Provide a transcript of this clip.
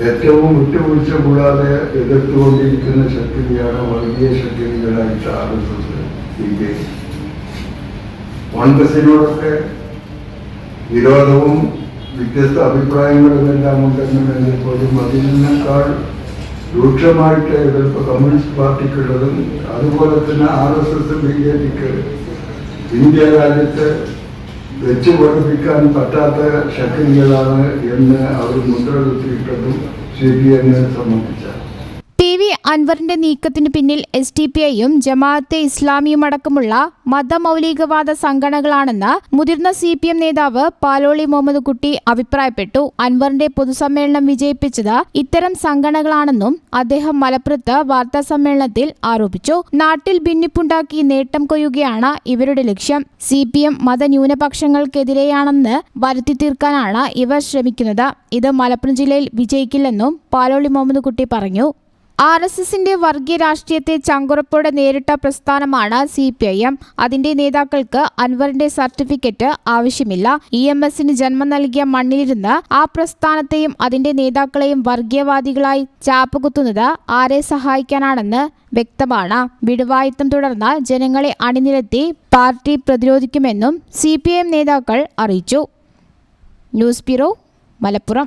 ഏറ്റവും വിട്ടുവീഴ്ച കൂടാതെ എതിർത്തുകൊണ്ടിരിക്കുന്ന ശക്തിയാണ് വർഗീയ ശക്തികളായിട്ട് R S S C P I കോൺഗ്രസിനോടൊക്കെ വിരോധവും വ്യത്യസ്ത അഭിപ്രായങ്ങളും എല്ലാം ഉണ്ടെന്നുണ്ടെങ്കിൽ പോലും അതിൽ നിന്നേക്കാൾ രൂക്ഷമായിട്ട് എതിർപ്പ് കമ്മ്യൂണിസ്റ്റ് പാർട്ടിക്കുള്ളതും അതുപോലെ തന്നെ R S S B J പിക്ക് ഇന്ത്യ രാജ്യത്ത് വെച്ചു പഠിപ്പിക്കാൻ പറ്റാത്ത ശക്തികളാണ് എന്ന് അവർ മുദ്ര കുത്തിയിട്ടതും എമ്മിനെ സംബന്ധിച്ചാണ്. അൻവറിന്റെ നീക്കത്തിന് പിന്നിൽ എസ് ടി പി ഐയും ജമാഅത്തെ ഇസ്ലാമിയുമടക്കമുള്ള മതമൗലികവാദ സംഘടനകളാണെന്ന് മുതിർന്ന സി പി എം നേതാവ് പാലോളി മുഹമ്മദ് കുട്ടി അഭിപ്രായപ്പെട്ടു. അൻവറിന്റെ പൊതുസമ്മേളനം വിജയിപ്പിച്ചത് ഇത്തരം സംഘടനകളാണെന്നും അദ്ദേഹം മലപ്പുറത്ത് വാർത്താ സമ്മേളനത്തിൽ ആരോപിച്ചു. നാട്ടിൽ ഭിന്നിപ്പുണ്ടാക്കി നേട്ടം കൊയ്യുകയാണ് ഇവരുടെ ലക്ഷ്യം. സി പി എം മതന്യൂനപക്ഷങ്ങൾക്കെതിരെയാണെന്ന് വരുത്തി തീർക്കാനാണ് ഇവർ ശ്രമിക്കുന്നത്. ഇത് മലപ്പുറം ജില്ലയിൽ വിജയിക്കില്ലെന്നും പാലോളി മുഹമ്മദ് കുട്ടി പറഞ്ഞു. ആർ എസ് എസിന്റെ വർഗീയ രാഷ്ട്രീയത്തെ ചങ്കുറപ്പോടെ നേരിട്ട പ്രസ്ഥാനമാണ് സി പി ഐ എം അതിന്റെ നേതാക്കൾക്ക് അൻവറിന്റെ സർട്ടിഫിക്കറ്റ് ആവശ്യമില്ല. ഇ എം എസിന് ജന്മം നൽകിയ മണ്ണിലിരുന്ന് ആ പ്രസ്ഥാനത്തെയും അതിന്റെ നേതാക്കളെയും വർഗീയവാദികളായി ചാപ്പുകുത്തുന്നത് ആരെ സഹായിക്കാനാണെന്ന് വ്യക്തമാണ്. വിടുവായുത്തം തുടർന്ന് ജനങ്ങളെ അണിനിരത്തി പാർട്ടി പ്രതിരോധിക്കുമെന്നും സി നേതാക്കൾ അറിയിച്ചു. News bureau Malappuram.